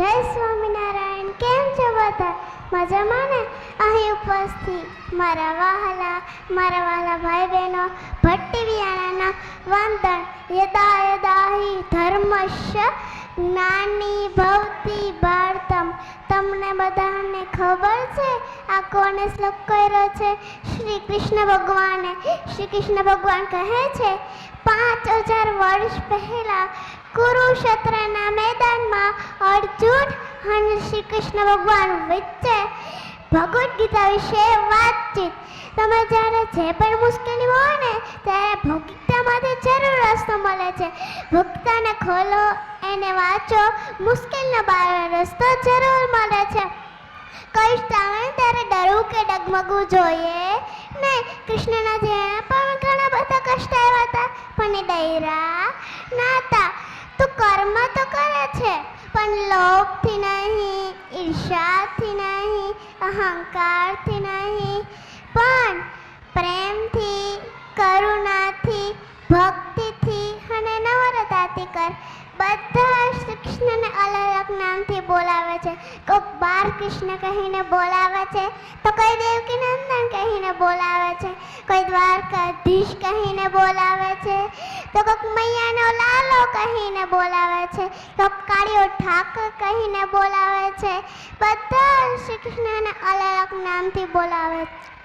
જય સ્વામિનારાયણ. કેમ છો બધા? મજામાં ને? અહીં ઉપસ્થિત મારા વાહલા મારા વાહલા ભાઈ બહેનો ભટ્ટી વિયાણાના વંદન. યદા યદા હિ ધર્મસ્ય જ્ઞાની ભવતી ભારતમ. તમને બધાને ખબર છે આ કોને શ્લોક કર્યો છે? શ્રી કૃષ્ણ ભગવાને. શ્રી કૃષ્ણ ભગવાન કહે છે, પાંચ હજાર વર્ષ પહેલા કુરુક્ષેત્રના મેદાનમાં અર્જુન અને શ્રી કૃષ્ણ ભગવાન વચ્ચે ભગવદ્ ગીતા વિશે વાતચીત. તમે જ્યારે જે પણ મુશ્કેલી હોય ને, ત્યારે ભગીતામાંથી જરૂર રસ્તો મળે છે. ભક્તાને ખોલો, એને વાંચો. મુશ્કેલનો બહાર રસ્તો જરૂર મળે છે. કૃષ્ણ આવે ત્યારે ડરવું કે ડગમગવું જોઈએ? નહીં કૃષ્ણના જેણે પણ ઘણા બધા કષ્ટ આવ્યા હતા, પણ એ ડૈરા ના હતા. તું કર્મ તો કરે છે. પણ લોભથી નહીં ઈર્ષાથી નહીં, અહંકારથી નહીં, પણ પ્રેમથી, કરુણાથી, ભક્તિથી અને નમ્રતાથી કર. બધા કૃષ્ણને અલગ નામથી બોલાવે છે. કોઈક બાર કૃષ્ણ કહીને બોલાવે છે, તો કોઈ દેવકી નંદન કહીને બોલાવે છે. કોઈ દ્વારકાધીશ કહીને બોલાવે છે, તો કોઈક મૈયાનો લાલો કહીને બોલાવે છે. કોક કાળીઓ ઠાકર કહીને બોલાવે છે. બધા શ્રી કૃષ્ણને અલગ નામથી બોલાવે છે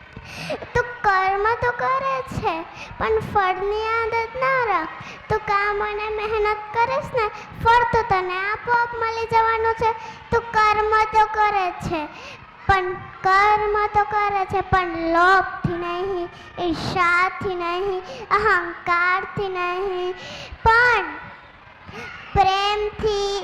તું કર્મ તો કરે છે, પણ ફળની આદત ના રાખ. તું કામ અને મહેનત કરીશ ને, ફળ તો તને આપોઆપ મળી જવાનું છે. તું કર્મ તો કરે છે, પણ કર્મ તો કરે છે, પણ લોભથી નહીં, ઈર્ષાથી નહીં, અહંકારથી નહીં. પણ પ્રેમથી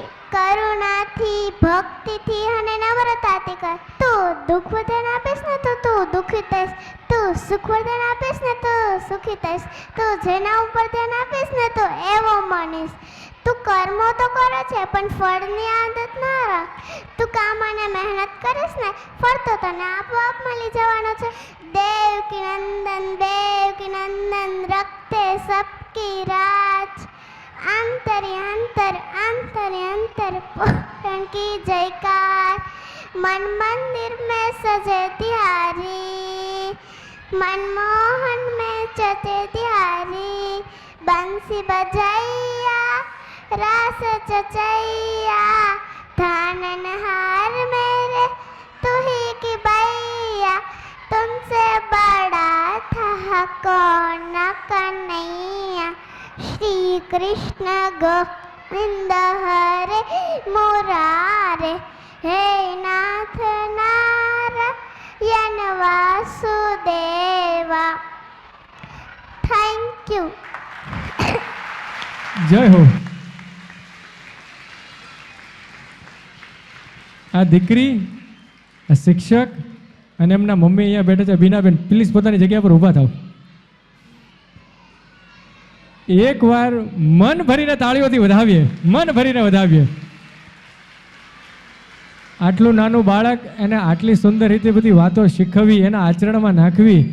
પ્રેમથી ભક્તિથી અને નમ્રતાથી કર. તું દુઃખ વચન આપીશ ને તો તું દુઃખી થઈશ. તું સુખ વચન આપીશ ને તો સુખી થઈશ. તું જેના ઉપર ધ્યાન આપીશ ને તો એવો માનીશ. તું કર્મો તો કરે છે, પણ ફળની આદત ન રાખ. તું કામ અને મહેનત કરીશ ને, ફળ તો તને આપોઆપ મળી જવાનો છે. દેવ કિ નંદન, દેવ કિ નંદન, રક્તે સબકી રાજ. આંતરે આંતર આંતરે આંતર पूरण की जयकार। मन मंदिर में सजे तिहारी मनमोहन में चचे तिहारी बंसी बजैया रास चचैया धानन हार मेरे तू ही की बैया। तुमसे बड़ा था कौन कन्हैया। श्री कृष्ण વૃંદ હરે મોરારે હે નાથ નારાયણ વાસુદેવા થેન્ક યુ જય હો આ દીકરી, આ શિક્ષક અને એમના મમ્મી અહીંયા બેઠા છે. બીનાબેન પ્લીઝ પોતાની જગ્યા પર ઊભા થાવ એકવાર મન ભરીને તાળીઓથી વધાવીએ. મન ભરીને વધાવીએ. આટલું નાનું બાળક એને આટલી સુંદર રીતે બધી વાતો શીખવવી એના આચરણમાં નાખવી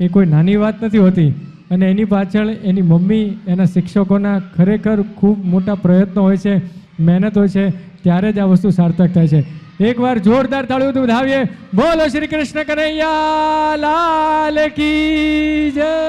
એ કોઈ નાની વાત નથી હોતી. અને એની પાછળ એની મમ્મી, એના શિક્ષકોના ખરેખર ખૂબ મોટા પ્રયત્નો હોય છે, મહેનત હોય છે, ત્યારે જ આ વસ્તુ સાર્થક થાય છે. એકવાર જોરદાર તાળીઓથી વધાવીએ. બોલો શ્રી કૃષ્ણ કનૈયા, લાલ કી જય!